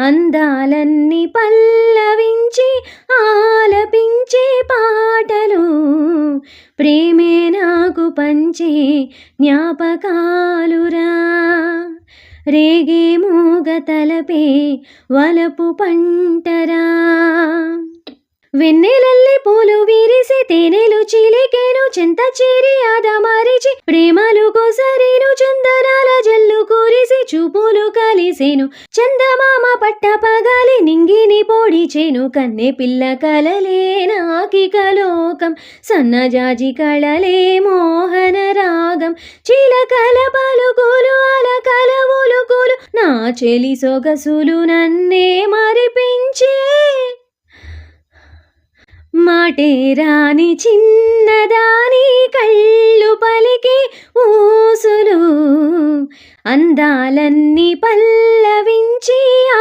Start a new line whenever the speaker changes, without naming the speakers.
అందాలన్నీ పల్లవించి ఆలపించే పాటలు. ప్రేమే నాకు పంచే జ్ఞాపకాలురా. రేగే మూగ తలపే వలపు పంటరా. వెన్నెలల్లి పూలు విరిసి తేనెలు చిలికెను చెంత చేరి ఆదమరిచి ప్రేమలు కొసరిను చందనాల జల్లు కూరిసి చూపులు కలిసేను. చందమామ పట్ట పగాలి నింగిని పొడిచేను కన్నె పిల్ల కలలే నాకిక లోకం సన్నజాజి కళలే మోహన రాగం. చిలకల పలుకులు అలకల ఉలుకులు నా చెలి సొగసులు నన్నే మరిపించే మాటే రాని చిన్నదా అందాలన్నీ పల్లవించి ఆ